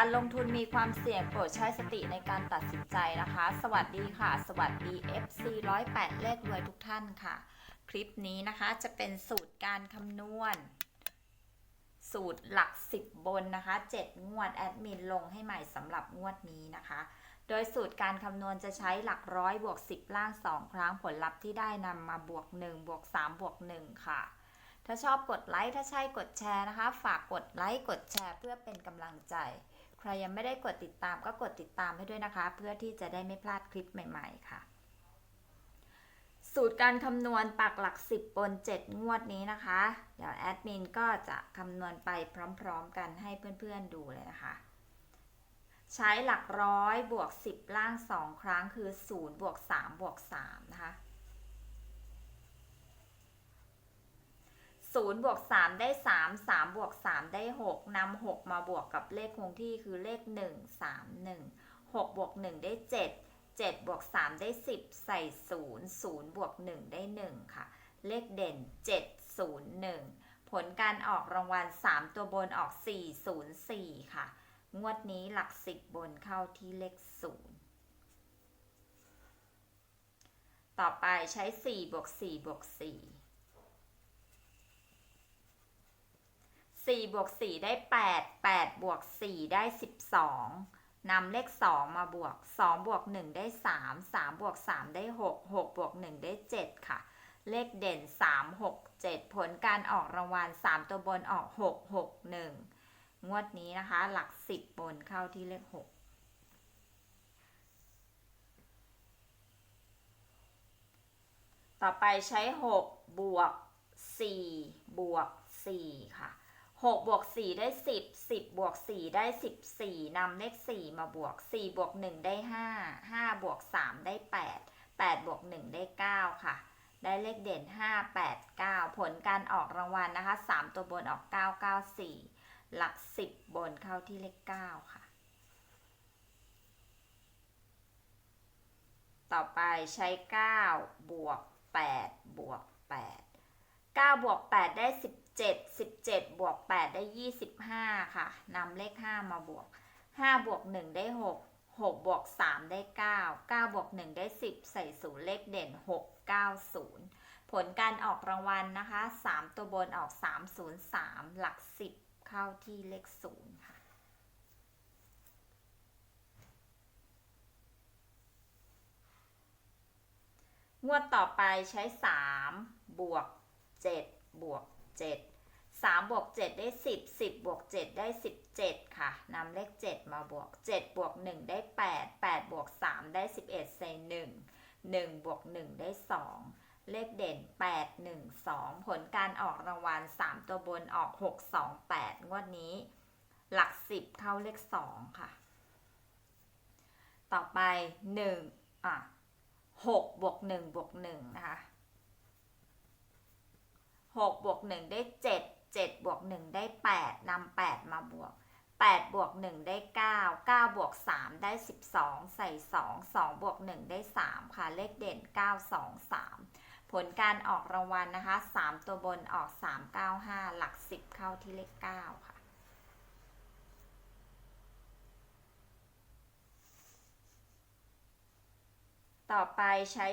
การลงทุนมีความเสี่ยงโปรดใช้สติในการตัดสินใจนะคะ สวัสดีค่ะ สวัสดี FC 108 เลขรวยทุกท่านค่ะ คลิปนี้นะคะจะเป็นสูตรการคำนวณ สูตรหลัก 10 บนนะคะ 7 งวดแอดมินลงให้ใหม่สำหรับงวดนี้นะคะ โดยสูตรการคำนวณจะใช้หลักร้อยบวก 10 ล่าง 2 ครั้งผลลัพธ์ที่ได้นำมาบวก 1 บวก 3 บวก 1 ค่ะถ้าชอบกดไลค์ ถ้าใช่กดแชร์นะคะ ฝากกดไลค์ กดแชร์เพื่อเป็นกำลังใจ รยังไม่ได้กดติดตามก็กดติดตามให้ด้วยนะคะ เพื่อที่จะได้ไม่พลาดคลิปใหม่ ๆ ค่ะ สูตรการคำนวณปักหลัก 10 บน 7 งวดนี้นะคะ เดี๋ยวแอดมินก็จะคำนวณไปพร้อม ๆ กันให้เพื่อนๆดูเลยนะคะ ใช้หลักร้อยบวก 10 ล่าง 2 ครั้งคือ 0 บวก 3 บวก 3 นะคะ 0บวก3ได้3 3บวก3ได้6นำ6มาบวกกับเลขคงที่คือเลข1 3 1 6บวก1ได้7 7บวก3ได้10ใส่0 0บวก1ได้1ค่ะ เลขเด่น7 0 1ผลการออกรางวัล3ตัวบนออก4 0 4ค่ะ งวดนี้หลัก10บนเข้าที่เลข0ต่อไปใช้4บวก4บวก4 4บวก4ได้ 8 8บวก4ได้ 12นำเลข 2 มาบวก 2 บวก 1 ได้ 3 3 บวก 3 ได้ 6 6 บวก 1 ได้ 7 ค่ะ เลขเด่น 3 6 7 ผลการออกรางวัล 3 ตัวบนออก 6 6 1 งวดนี้นะคะ หลัก 10 บนเข้าที่เลข 6ต่อไปใช้ 6 บวก 4 บวก 4 ค่ะ 6บวก4ได้ 10 10บวก4ได้ 14นำเลข4มาบวก 4 บวก 1 ได้ 5 5 บวก 3 ได้ 8 8 บวก 1 ได้ 9 ค่ะ ได้เลขเด่น 5 8 9 ผลการออกรางวัลนะคะ 3 ตัวบนออก 9 9 4 หลัก 10 บนเข้าที่เลข 9 ค่ะ ต่อไปใช้ 9 บวก 8 บวก 8 9 บวก 8 ได้ 7 17 บวก 8 ได้ 25 ค่ะนำเลข 5 มาบวก 5 บวก 1 ได้ 6 6 บวก 3 ได้ 9 9 บวก 1 ได้ 10 ใส่ศูนย์เลขเด่น 6 9 0 ผลการออกรางวัลนะคะ 3 ตัวบนออก 303 หลัก 10 เข้าที่เลข 0 ค่ะ งวดต่อไปใช้ 3 บวก 7 บวก 7 3บวก7ได้ 10 10บวก7ได้ 17 ค่ะนำเลข 7 มาบวก 7 บวก 1 ได้ 8 8 บวก 3 ได้ 11ใส่1 1บวก1ได้ 2 เลขเด่น 8 1 2 ผลการออกรางวัล 3 ตัวบนออก 6 2 8 งวดนี้ หลัก 10 เข้าเลข 2 ค่ะ ต่อไป 1 อะ 6 บวก 1 บวก 1 นะคะ 6บวก1ได้ 7 7บวก1ได้ 8นำ8มาบวก 8 บวก 1 ได้ 9 9 บวก 3 ได้ 12 ใส่ 2 2 บวก 1 ได้ 3 ค่ะ เลขเด่น 9 2 3 ผลการออกรางวัลนะคะ 3 ตัวบนออก 3 9 5 หลัก 10 เข้าที่เลข 9 ค่ะต่อไปใช้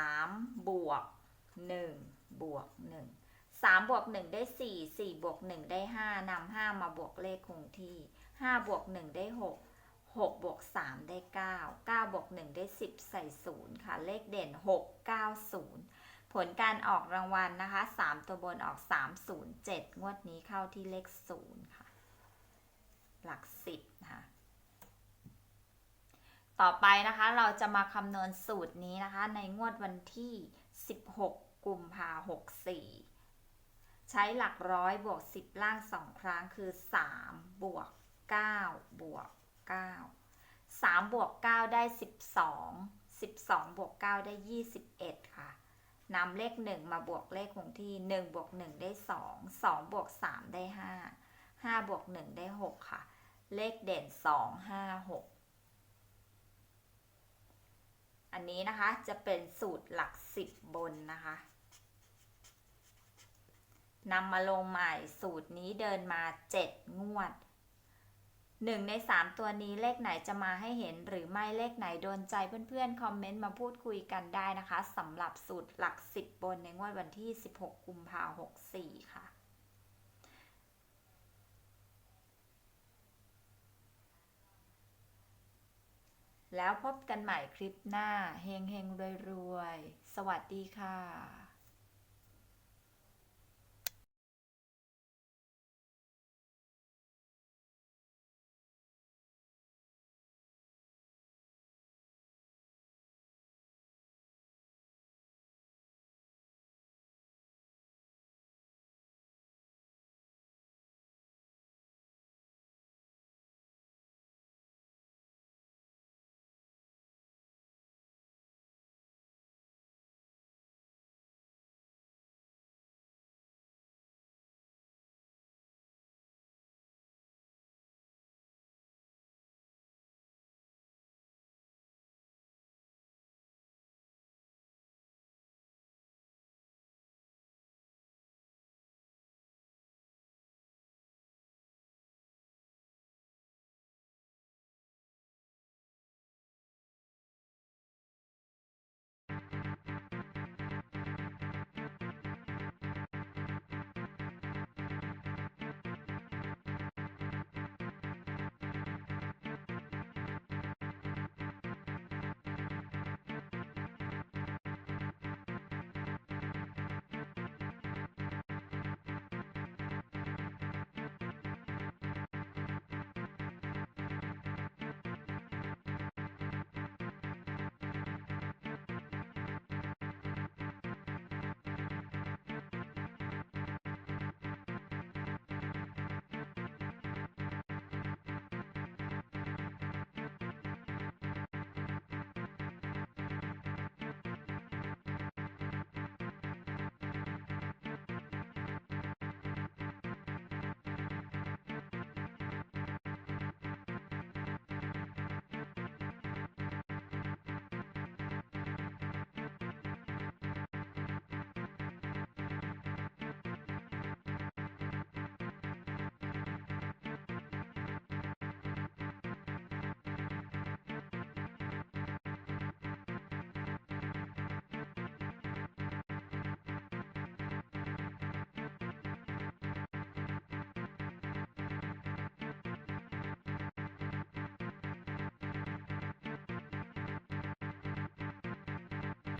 3 บวก 1 บวก 1 3บวก1ได้4 4บวก1ได้5นำ5มาบวกเลขคงที่5บวก1ได้6 6บวก3ได้9 9บวก1ได้10ใส่0ค่ะ เลขเด่น6 9 0ผลการออกรางวัลนะคะ3ตัวบนออก307งวดนี้เข้าที่เลข0ค่ะ หลัก10นะคะต่อไปนะคะเราจะมาคำนวณสูตรนี้นะคะ ในงวดวันที่ 16 กุมภาหกสี่ ใช้หลักร้อยบวก 10 ล่าง 2 ครั้งคือ 3 บวก 9 บวก 9 3 บวก 9 ได้ 12 12 บวก 9 ได้ 21 ค่ะนำเลข 1 มาบวกเลขคงที่ 1 บวก 1 ได้ 2 2 บวก 3 ได้ 5 5 บวก 1 ได้ 6 ค่ะ เลขเด่น 2 5 6 อันนี้นะคะจะเป็นสูตรหลักสิบบนนะคะ นำมาลงใหม่สูตรนี้เดินมาเจ็ดงวดหนึ่งในสามตัวนี้เลขไหนจะมาให้เห็นหรือไม่เลขไหนโดนใจเพื่อนๆ คอมเมนต์มาพูดคุยกันได้นะคะสำหรับสูตรหลัก 10 บนในงวดวันที่ 16 กุมภาพันธ์64 ค่ะแล้วพบกันใหม่คลิปหน้า เฮงเฮงรวยรวย สวัสดีค่ะ